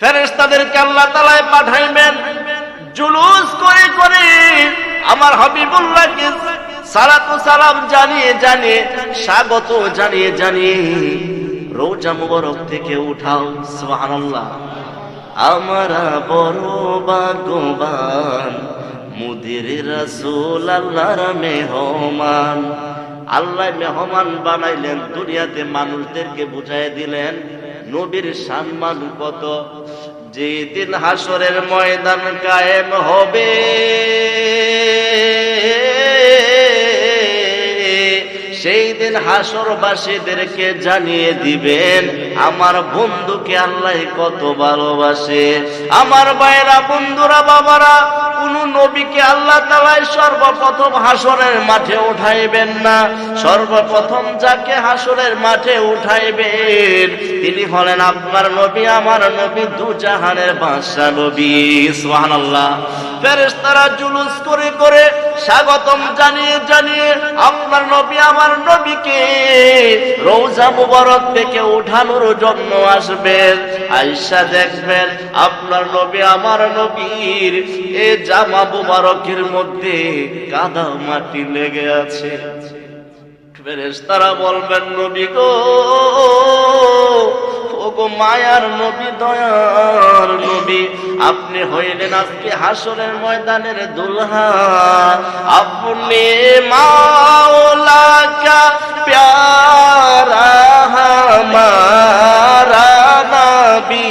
ফেরেস্তাদেরকে আল্লাহ তালায় পাঠাইবেন। জুলুস করে করে আমার হাবিবুল্লাহকে সালাতু সালাম জানিয়ে জানিয়ে, স্বাগত জানিয়ে জানিয়ে রোজা মুবারক থেকে উঠাও, সুবহানাল্লাহ। আমরা বড় ভাগ্যবান মুদির রাসূল আল্লাহর মেহমান। আল্লাহ মেহমান বানাইলেন, দুনিয়াতে মানুষদেরকে বুঝাই দিলেন নবীর সম্মান কত? যেদিন হাসরের ময়দান কায়েম হবে। সেই দিন হাসরবাসীদেরকে জানিয়ে দিবেন, আমার বন্ধুকে আল্লাহ কত ভালোবাসে। আমার ভাইরা বন্ধুরা, বাবারা, কোন নবীকে আল্লাহ তালাই সর্বপ্রথম হাসরের মাঠে উঠাইবেন না। সর্বপ্রথম যাকে হাসরের মাঠে উঠাইবেন, তিনি হলেন আপনার নবী, আমার নবী, দু জাহানের বাদশা নবী। সুবহানাল্লাহ। ফেরেশতারা জুলুস করে করে স্বাগতম জানিয়ে জানিয়ে আপনার নবী, আমার নবীকে রোজা মুবারক থেকে উঠানোর জন্য আসবেন আয়সা দেখবেন, আপনার নবী, আমার নবীর এ জামা মুবারকের মধ্যে কাদা মাটি লেগে আছে। ফেরেশতারা বলবেন, নবী গো ওগো মায়ার নবী, দয়ার নবী। আপনি হইলেন আজকে হাসরের ময়দানের দুলহা। আপনি মাওলা কা প্যারা নবী।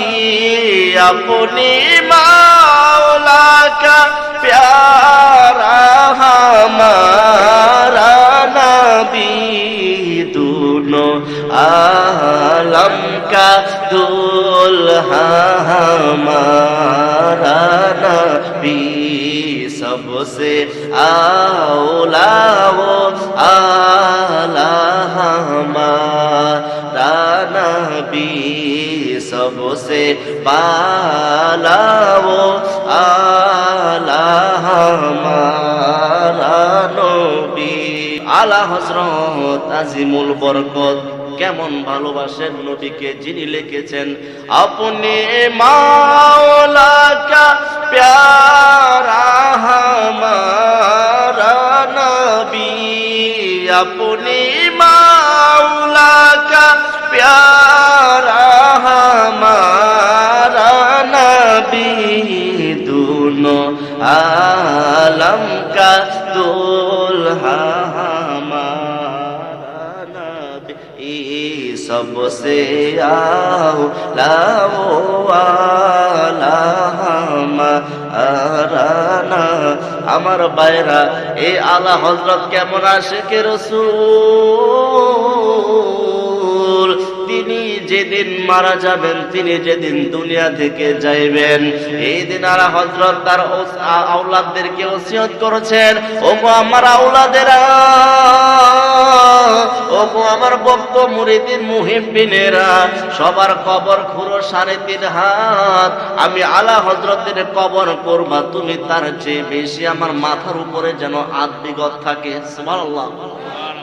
আপনি মাওলা কা প্যারা, হামারা নবী। आलम का दुल्हा हमारा नबी सबसे आला वो आला हमारा नबी सबसे पाला वो आला हमारा नबी আলা হজরত আজিমুল বরকত কেমন ভালোবাসেন নবীকে যিনি লিখেছেন, আপনি মাওলা কা প্যারা হামারা নবী, আপনি মাওলা কা প্যারা হামারা নবী, দুনো আলম কা सबसे आओ लाओ वाला हमारा ना আমার বাইরা এই আলা হজরত কেমন আসে কে রসুল তিনি যেদিন মারা যাবেন, তিনি যেদিন দুনিয়া থেকে যাইবেন। এই দিন আর হজরত তার ওস- আ- ওসিয়ত করেছেন ও আমার আওলাদেরা ও গো আমার ভক্ত মুরিদিন মুহিব্বিনেরা, সবার কবর খুঁড়ো সাড়ে তিন হাত। আমি আলা হজরতের কবর করবা, তুমি তার চেয়ে বেশি আমার মাথার উপরে যেন আদ বিগত থাকে।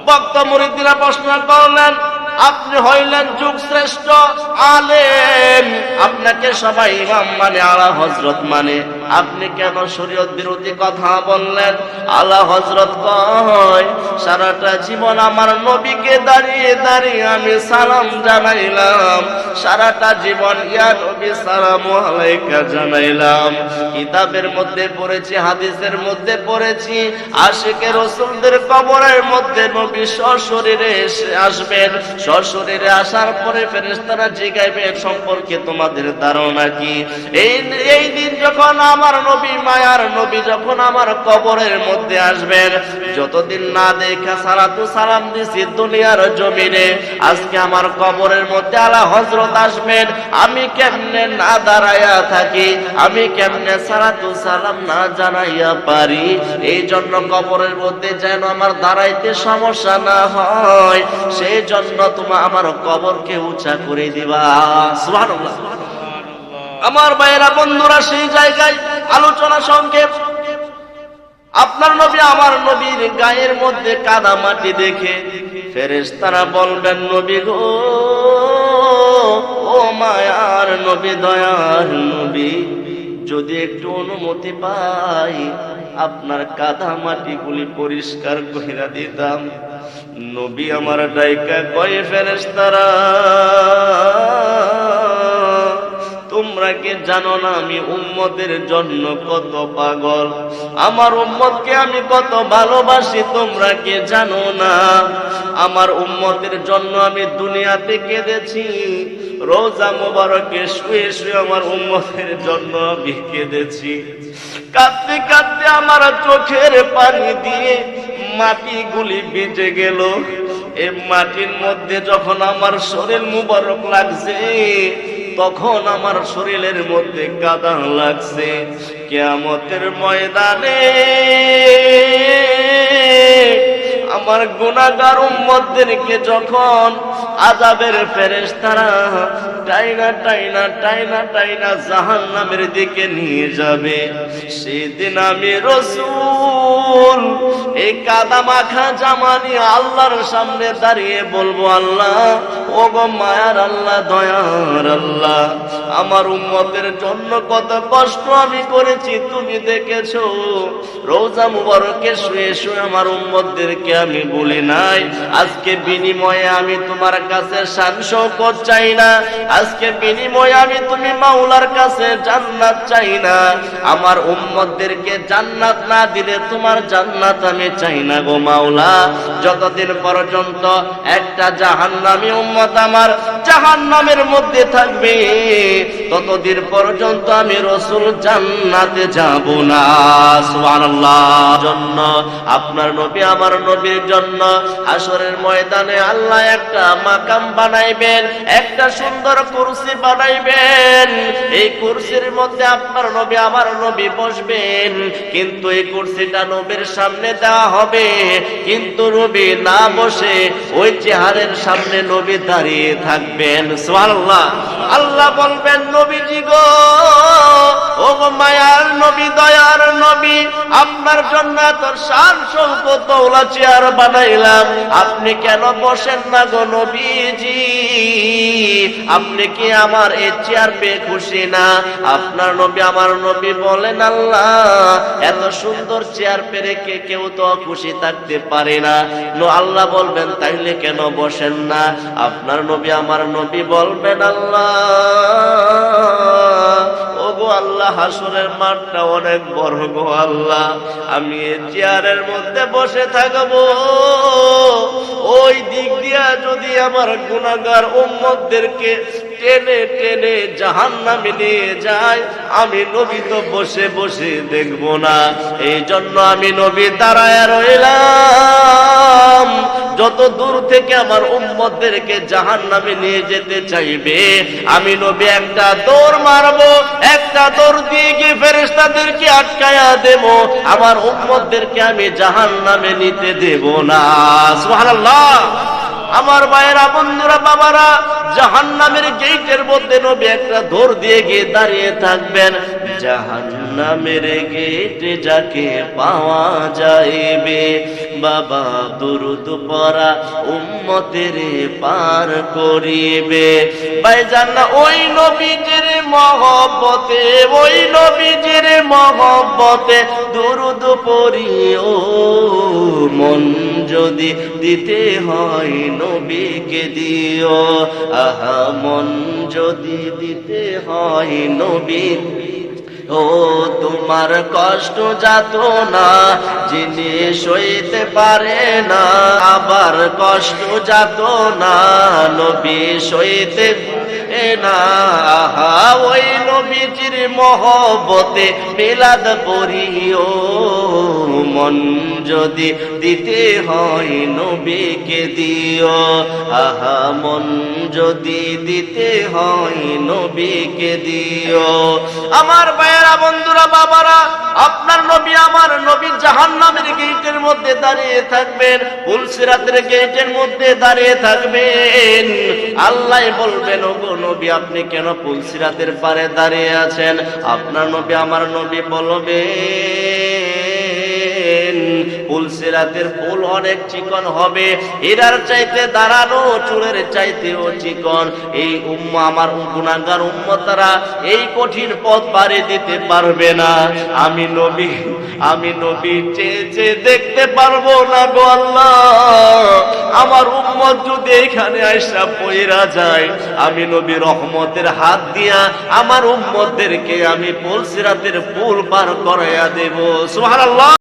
ভক্ত মুরিদিরা প্রশ্ন করলেন আপনি হইলেন যুগ শ্রেষ্ঠ আলেম। আপনাকে সবাই ইমাম মানে আলা হজরত মানে। আপনি কেন শরীয়ত বিরোধী কথা বললেন? আলা হজরত কয়, সারাটা জীবন আমার নবীকে দাঁড়িয়ে দাঁড়িয়ে আমি সালাম জানাইলাম। সারাটা জীবন ইয়া নবী সালাম জানাইলাম। কিতাবের মধ্যে পড়েছি, হাদিসের মধ্যে পড়েছি। আশিকের রসুলদের কবরের মধ্যে নবী সশরীরে এসে আসবেন। সশরীরে আসার পরে ফেরেশতারা জিগাইবেন সম্পর্কে তোমাদের ধারণা কি? এই দিন যখন আমার নবী, মায়ার নবী যখন আমার কবরের মধ্যে আসবেন, যতদিন না দেখা সালাতু সালাম দিছি দুনিয়ার জমিনে, আজকে আমার কবরের মধ্যে আলা হজরত আসবেন, আমি কেমনে না দাঁড়াইয়া থাকি, আমি কেমনে সালাতু সালাম না জানাইয়া পারি? এই জন্য কবরের মধ্যে যেন আমার দাঁড়াইতে সমস্যা না হয় সেই জন্য তোমার আমার কবরকে উঁচা করে দিবা। সুবহানাল্লাহ। আমার ভাইয়েরা, বন্ধুরা, সেই জায়গায় আলোচনা সংক্ষেপ। আপনার নবী আমার নবীর গায়ের মধ্যে কাদা মাটি দেখে ফেরেশতারা বলবেন, নবী গো, ও মায়ার নবী দয়ার নবী, যদি একটু অনুমতি পাই, আপনার কাদা মাটিগুলি পরিষ্কার কইরা দিতাম। নবী আমার ডাইকা কয়ে ফেরেস্তারা তোমরা কি জানো না আমি উম্মতের জন্য কত পাগল? আমার উম্মতকে আমি কত ভালোবাসি, তোমরা কি জানো না? আমার উম্মতের জন্য আমি দুনিয়াতে কেঁদেছি। রোজা মোবারকে শুয়ে শুয়ে আমার উম্মতের জন্য আমি কেঁদেছি। কাঁদতে কাঁদতে আমার চোখের পানি দিয়ে মাটিগুলি ভিজে গেল। এই মাটির মধ্যে যখন আমার শরীর মুবারক লাগছে তখন আমার শরীরের মধ্যে কাদা লাগছে। কেয়ামতের ময়দানে আমার গুণাগার উম্মদেরকে যখন আজাবের ফেরেশতারা টাইনা টাইনা টাইনা টাইনা জাহান্নামের দিকে নিয়ে যাবে। সেদিন আমি রসুল, এই কাদা মাখা জামা নিয়ে আল্লাহর সামনে দাঁড়িয়ে বলব, আল্লাহ ও গো মায়ার আল্লাহ, দয়ার আল্লাহ, আমার উম্মতের জন্য কত কষ্ট আমি করেছি, তুমি দেখেছ? রোজা মুবারকে শুয়ে শুয়ে আমার উম্মতদেরকে আমি বলি নাই। আজকে বিনিময়ে আমি তোমার কাছে শান শৌকত চাই না। আজকে বিনিময়ে আমি তুমি মাওলার কাছে জান্নাত চাই না। আমার উম্মতদেরকে জান্নাত না দিলে তোমার জান্নাত আমি চাই না গো মাওলা। যতদিন পর্যন্ত একটা জাহান্নামী উম্মত আমার জাহান্নামের মধ্যে থাকবে, ততদিন পর্যন্ত আমি রসুল জান্নাতে যাব না। সুবহানাল্লাহ। জন্য, আপনার নবী আমার নবীর জন্য আসরের ময়দানে আল্লাহ একটা মাকাম বানাইবেন, একটা সুন্দর কুরসি বানাইবেন। এই কুরসির মধ্যে আপনার নবী আমার নবী বসবেন, কিন্তু এই কুরসিটা নবীর সামনে দেওয়া হবে। কিন্তু নবী না বসে ওই চেহারের সামনে নবী দাঁড়িয়ে থাকবেন। সুবহানাল্লাহ। আল্লাহ বলবেন, নবীজি গো ও মায়ার নবী, দয়ার নবী, আপনার জন্য তোর শান শৌকত দৌলা চেয়ার বানাইলাম। আপনি কেন বসেন না গো নবীজি আপনি কি আমার চেয়ার পেয়ে খুশি না? আপনার নবী আমার নবী বলেন, আল্লাহ, এত সুন্দর চেয়ার পেরে কে কেউ তো খুশি থাকতে পারে না। আল্লাহ বলবেন, তাইলে কেন বসেন না? আপনার নবী আমার নবী বলবেন, আল্লাহ আল্লাহ, হাসরের মাঠটা অনেক বড় গো আল্লাহ। আমি এই চেয়ারের মধ্যে বসে থাকব। ওই দিক দিয়া যদি আমার গুণাগার উম্মতদেরকে টেনে টেনে জাহান নামে নিয়ে যায়, আমি নবী তো বসে বসে দেখব না। এই জন্য আমি নবী দাঁড়ায় রইলাম। যত দূর থেকে আমার উম্মতদেরকে জাহান নামে নিয়ে যেতে চাইবে, আমি নবী একটা দৌড় মারবো, একটা দৌড় দিয়ে গিয়ে ফেরেস্তাদেরকে আটকায়া দেব, আমার উম্মতদেরকে আমি জাহান নামে নিতে দেব না। সুবহানাল্লাহ। আমার মায়েরা, বন্ধুরা, বাবারা জাহান নামের গেটের মধ্যে নবী একটা দৌড় দিয়ে গিয়ে দাঁড়িয়ে থাকবেন। জাহান নামের গেটে যাকে পাওয়া যাইবে, বাবা দুরুদ পরা উম্মতের পার করিবে। ভাই জানা ওই নবীজির মহব্বতে, ওই নবীজির মহব্বতে দুরুদ পড়িও মন যদি দিতে হয় নবীকে দিও। আহা, মন যদি দিতে হয় নবী। ও, তোমার কষ্ট যাত না যিনি সইতে পারে না, আবার কষ্ট যাত না নবী সইতে না ওই নবীজির মহব্বতে মিলাদ পড়িও। মন যদি দিতে হয় নবীকে দিও। আহা, মন যদি দিতে হয় নবীকে দিও। আমার ভাইয়েরা, বন্ধুরা, বাবারা, আপনার নবী আমার নবী জাহান্নামের গেটের মধ্যে দাঁড়িয়ে থাকবেন পুলসিরাতের গেটের মধ্যে দাঁড়িয়ে থাকবেন। আল্লাহ বলবেন ও গো নবী আপনি কেন পুলসিরাতের পারে দাঁড়িয়ে আছেন? আপনার নবী আমার নবী বলবেন পুলসিরাতের পুল অনেক চিকন হবে। হীরার চাইতে দাঁড়ানো, চুলের চাইতেও চিকন। এই উম্মা, আমার গুণাগার উম্মতারা এই কঠিন পথ পাড়ি দিতে পারবে না। আমি নবী আমি নবী চেয়ে চেয়ে দেখতে পারব না গো আল্লাহ। আমার উম্মত যদি এখানে আইসা পইরা যায়, আমি নবী রহমতের হাত দিয়া আমার উম্মতদেরকে আমি পুলসিরাতের পুল পার করাইয়া দেব। সুবহানাল্লাহ।